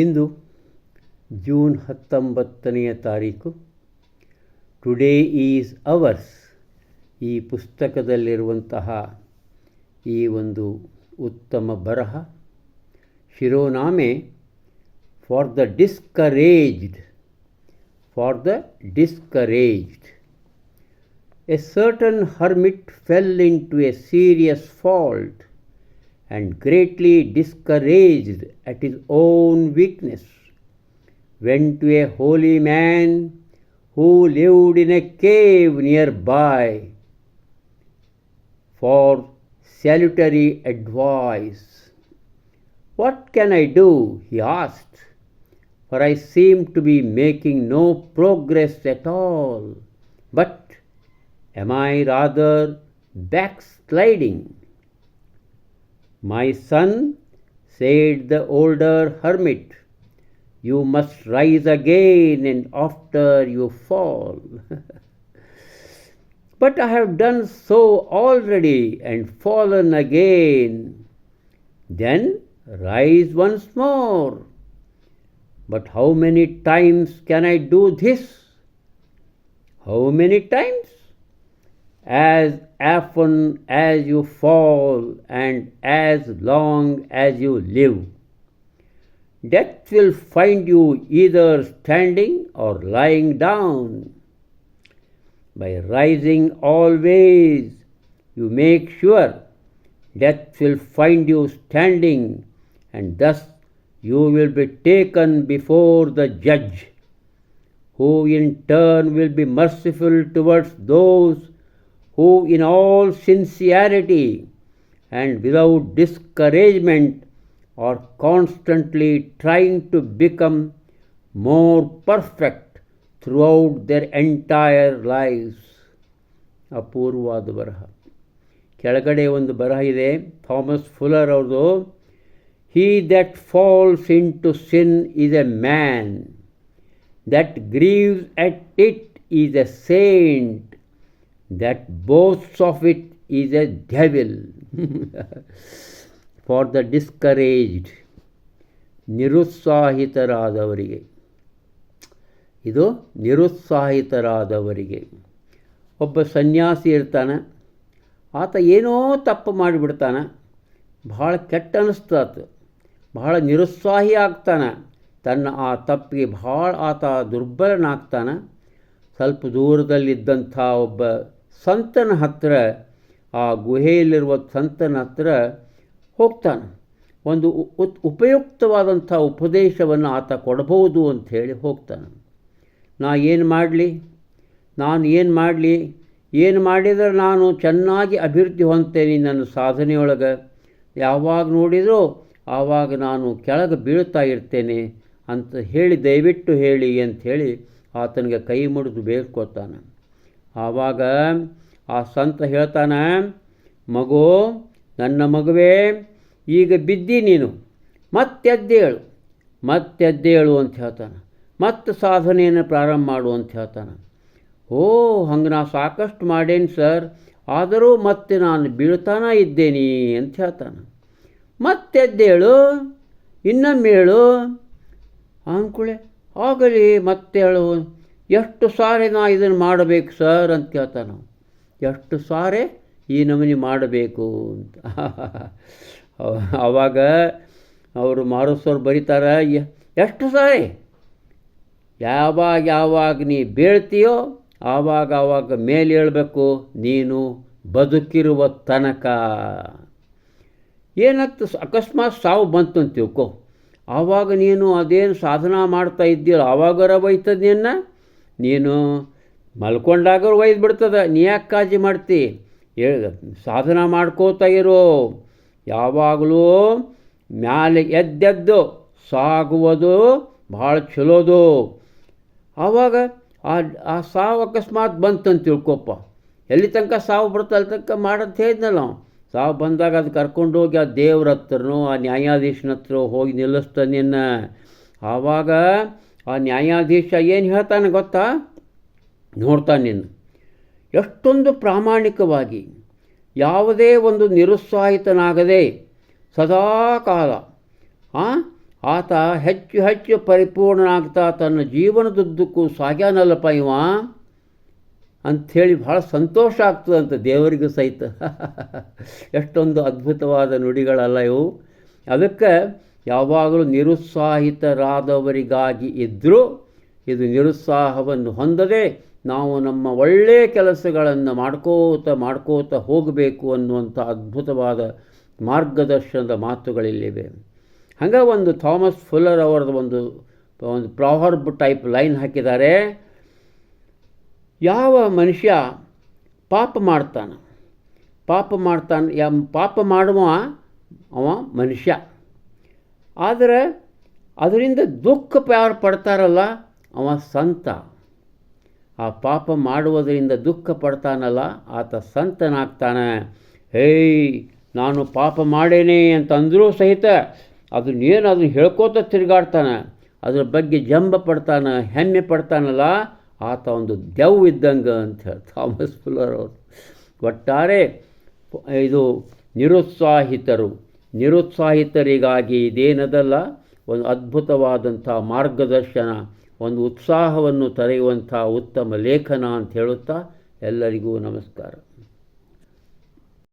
ಇಂದು June ಹತ್ತೊಂಬತ್ತನೆಯ ತಾರೀಕು. Today is ours ಈ ಪುಸ್ತಕದಲ್ಲಿರುವಂತಹ ಈ ಒಂದು ಉತ್ತಮ ಬರಹ, ಶಿರೋನಾಮೆ for the discouraged for the discouraged a certain hermit fell into a serious fault and greatly discouraged at his own weakness, went to a holy man who lived in a cave nearby for salutary advice. What can I do? he asked, for I seem to be making no progress at all. But am I rather backsliding? My son, said the older hermit, you must rise again and after you fall. but I have done so already and fallen again. Then rise once more. But how many times can I do this? How many times? As often as you fall and as long as you live. Death will find you either standing or lying down. By rising always, you make sure death will find you standing, and thus you will be taken before the judge, who in turn will be merciful towards those who, in all sincerity and without discouragement, are constantly trying to become more perfect throughout their entire lives. ಅಪೂರ್ವವಾದ ಬರಹ ಕೆಳಗಡೆ ಒಂದು ಬರಹ ಇದೆ Thomas Fuller ಅವ್ರದ್ದು he that falls into sin is a man that grieves at it is a saint that boasts of it is a devil. For the discouraged, ನಿರುತ್ಸಾಹಿತರಾದವರಿಗೆ. ಇದು ನಿರುತ್ಸಾಹಿತರಾದವರಿಗೆ. ಒಬ್ಬ ಸನ್ಯಾಸಿ ಇರ್ತಾನೆ, ಆತ ಏನೋ ತಪ್ಪು ಮಾಡಿಬಿಡ್ತಾನೆ, ಭಾಳ ಕೆಟ್ಟ ಅನ್ನಿಸ್ತಾತ ಭಾಳ ನಿರುತ್ಸಾಹಿ ಆಗ್ತಾನೆ, ತನ್ನ ಆ ತಪ್ಪಿಗೆ ಭಾಳ ಆತ ದುರ್ಬಲನಾಗ್ತಾನೆ. ಸ್ವಲ್ಪ ದೂರದಲ್ಲಿದ್ದಂಥ ಒಬ್ಬ ಸಂತನ ಹತ್ತಿರ ಆ ಗುಹೆಯಲ್ಲಿರುವ ಸಂತನ ಹತ್ತಿರ ಹೋಗ್ತಾನೆ. ಒಂದು ಉಪಯುಕ್ತವಾದಂಥ ಉಪದೇಶವನ್ನು ಆತ ಕೊಡಬಹುದು ಅಂಥೇಳಿ ಹೋಗ್ತಾನೆ. ನಾ ಏನು ಮಾಡಲಿ? ನಾನು ಏನು ಮಾಡಲಿ? ಏನು ಮಾಡಿದರೆ ನಾನು ಚೆನ್ನಾಗಿ ಅಭಿವೃದ್ಧಿ ಹೊಂದ್ತೇನೆ ನನ್ನ ಸಾಧನೆಯೊಳಗೆ? ಯಾವಾಗ ನೋಡಿದರೂ ಆವಾಗ ನಾನು ಕೆಳಗೆ ಬೀಳ್ತಾ ಇರ್ತೇನೆ ಅಂತ ಹೇಳಿ ದಯವಿಟ್ಟು ಹೇಳಿ ಅಂಥೇಳಿ ಆತನಿಗೆ ಕೈ ಮುಡಿದು ಬೇಡ್ಕೋತಾನೆ. ಆವಾಗ ಆ ಸಂತ ಹೇಳ್ತಾನೆ, ಮಗು, ನನ್ನ ಮಗುವೇ, ಈಗ ಬಿದ್ದಿ ನೀನು ಮತ್ತೆದ್ದೇಳು ಮತ್ತೆದ್ದೇಳು ಅಂತ ಹೇಳ್ತಾನೆ, ಮತ್ತೆ ಸಾಧನೆಯನ್ನು ಪ್ರಾರಂಭ ಮಾಡು ಅಂತ ಹೇಳ್ತಾನೆ. ಓ, ಹಂಗೆ ನಾ ಸಾಕಷ್ಟು ಮಾಡೇನಿ ಸರ್, ಆದರೂ ಮತ್ತೆ ನಾನು ಬೀಳ್ತಾನ ಇದ್ದೇನೆ ಅಂತ ಹೇಳ್ತಾನೆ. ಮತ್ತೆದ್ದೇಳು ಇನ್ನೊಮ್ಮೆ ಹೇಳು. ಅಂಕುಳೆ ಆಗಲಿ, ಮತ್ತೆ ಹೇಳು. ಎಷ್ಟು ಸಾರಿ ನಾ ಇದನ್ನು ಮಾಡಬೇಕು, ಸರ್? ಅಂತ ಕೇಳ್ತಾನೆ ಎಷ್ಟು ಸಾರಿ ಈ ನಮೂನಿ ಮಾಡಬೇಕು ಅಂತ. ಆವಾಗ ಅವರು ಮಾರಸ್ವರು ಬರೀತಾರೆ ಎಷ್ಟು ಸಾರಿ? ಯಾವಾಗ ಯಾವಾಗ ನೀ ಬೀಳ್ತೀಯೋ ಆವಾಗ ಆವಾಗ ಮೇಲೆ ಹೇಳಬೇಕು, ನೀನು ಬದುಕಿರುವ ತನಕ. ಏನತ್ತು ಅಕಸ್ಮಾತ್ ಸಾವು ಬಂತು ಅಂತ ತಿಳ್ಕೊ. ಆವಾಗ ನೀನು ಅದೇನು ಸಾಧನ ಮಾಡ್ತಾ ಇದ್ದೀರ ಆವಾಗರ ಬೈತದ ನಿನ್ನ ನೀನು ಮಲ್ಕೊಂಡಾಗ ಒಯ್ದು ಬಿಡ್ತದೆ, ನೀ ಯಾಕೆ ಕಾಳಜಿ ಮಾಡ್ತಿ? ಸಾಧನ ಮಾಡ್ಕೋತಾ ಇರೋ. ಯಾವಾಗಲೂ ಮ್ಯಾಲೆ ಎದ್ದೆದ್ದು ಸಾಗುವುದು ಭಾಳ ಚಲೋದು. ಆವಾಗ ಆ ಆ ಸಾವು ಅಕಸ್ಮಾತ್ ಬಂತಂತ ತಿಳ್ಕೊಪ್ಪ. ಎಲ್ಲಿ ತನಕ ಸಾವು ಬರುತ್ತೆ ಅಲ್ಲಿ ತನಕ ಮಾಡಂತ ಹೇಳಿದ್ನಲ್ಲ ನಾವು ಸಾವು ಬಂದಾಗ ಅದು ಕರ್ಕೊಂಡೋಗಿ ಆ ದೇವ್ರ ಹತ್ರನೋ, ಆ ನ್ಯಾಯಾಧೀಶನ ಹತ್ರ ಹೋಗಿ ನಿಲ್ಲಿಸ್ತಾನೆ ಆವಾಗ ಆ ನ್ಯಾಯಾಧೀಶ ಏನು ಹೇಳ್ತಾನೆ ಗೊತ್ತಾ? ನೋಡ್ತಾನೆ ಎಷ್ಟೊಂದು ಪ್ರಾಮಾಣಿಕವಾಗಿ, ಯಾವುದೇ ಒಂದು ನಿರುತ್ಸಾಹಿತನಾಗದೆ ಸದಾ ಕಾಲ ಆತ ಹೆಚ್ಚು ಹೆಚ್ಚು ಪರಿಪೂರ್ಣನಾಗ್ತಾ ತನ್ನ ಜೀವನದುದ್ದಕ್ಕೂ ಸಾಗ್ಯಾನಲ್ಲಪ್ಪ ಇವ ಅಂಥೇಳಿ ಭಾಳ ಸಂತೋಷ ಆಗ್ತದಂತೆ ದೇವರಿಗೂ ಸಹಿತ. ಎಷ್ಟೊಂದು ಅದ್ಭುತವಾದ ನುಡಿಗಳಲ್ಲ ಇವು. ಅದಕ್ಕೆ ಯಾವಾಗಲೂ ನಿರುತ್ಸಾಹಿತರಾದವರಿಗಾಗಿ ಇದ್ದರೂ ಇದು ನಿರುತ್ಸಾಹವನ್ನು ಹೊಂದದೆ ನಾವು ನಮ್ಮ ಒಳ್ಳೆಯ ಕೆಲಸಗಳನ್ನು ಮಾಡ್ಕೋತ ಮಾಡ್ಕೋತ ಹೋಗಬೇಕು ಅನ್ನುವಂಥ ಅದ್ಭುತವಾದ ಮಾರ್ಗದರ್ಶನದ ಮಾತುಗಳಿಲ್ಲಿವೆ. ಹಾಗೆ ಒಂದು ಥಾಮಸ್ ಫುಲ್ಲರ್ ಅವರದ್ದು ಒಂದು ಒಂದು ಪ್ರಾವರ್ಬ್ ಟೈಪ್ ಲೈನ್ ಹಾಕಿದ್ದಾರೆ. ಯಾವ ಮನುಷ್ಯ ಪಾಪ ಮಾಡ್ತಾನೆ? ಪಾಪ ಮಾಡ್ತಾನೆ, ಯಾ ಪಾಪ ಮಾಡುವ ಅವ ಮನುಷ್ಯ. ಆದರೆ ಅದರಿಂದ ದುಃಖ ಯಾರು ಪಡ್ತಾರಲ್ಲ? ಅವ ಸಂತ. ಆ ಪಾಪ ಮಾಡುವುದರಿಂದ ದುಃಖ ಪಡ್ತಾನಲ್ಲ, ಆತ ಸಂತನಾಗ್ತಾನೆ. ಹೇಯ್ ನಾನು ಪಾಪ ಮಾಡೇನೆ ಅಂತಂದರೂ ಸಹಿತ ಅದನ್ನೇನು ಅದನ್ನ ಹೇಳ್ಕೋತ ತಿರುಗಾಡ್ತಾನೆ. ಅದ್ರ ಬಗ್ಗೆ ಜಂಬ ಪಡ್ತಾನೆ, ಹೆಮ್ಮೆ ಪಡ್ತಾನಲ್ಲ, ಆತ ಒಂದು ದೆವ್ ಇದ್ದಂಗೆ ಅಂತ ಹೇಳಿ ಥಾಮಸ್ ಫುಲ್ಲರ್ ಅವರು. ಒಟ್ಟಾರೆ, ಇದು ನಿರುತ್ಸಾಹಿತರು. ನಿರುತ್ಸಾಹಿತರಿಗಾಗಿ ಇದೇನದಲ್ಲ ಒಂದು ಅದ್ಭುತವಾದಂಥ ಮಾರ್ಗದರ್ಶನ ಒಂದು ಉತ್ಸಾಹವನ್ನು ತರೆಯುವಂಥ ಉತ್ತಮ ಲೇಖನ ಅಂತ ಹೇಳುತ್ತಾ ಎಲ್ಲರಿಗೂ ನಮಸ್ಕಾರ.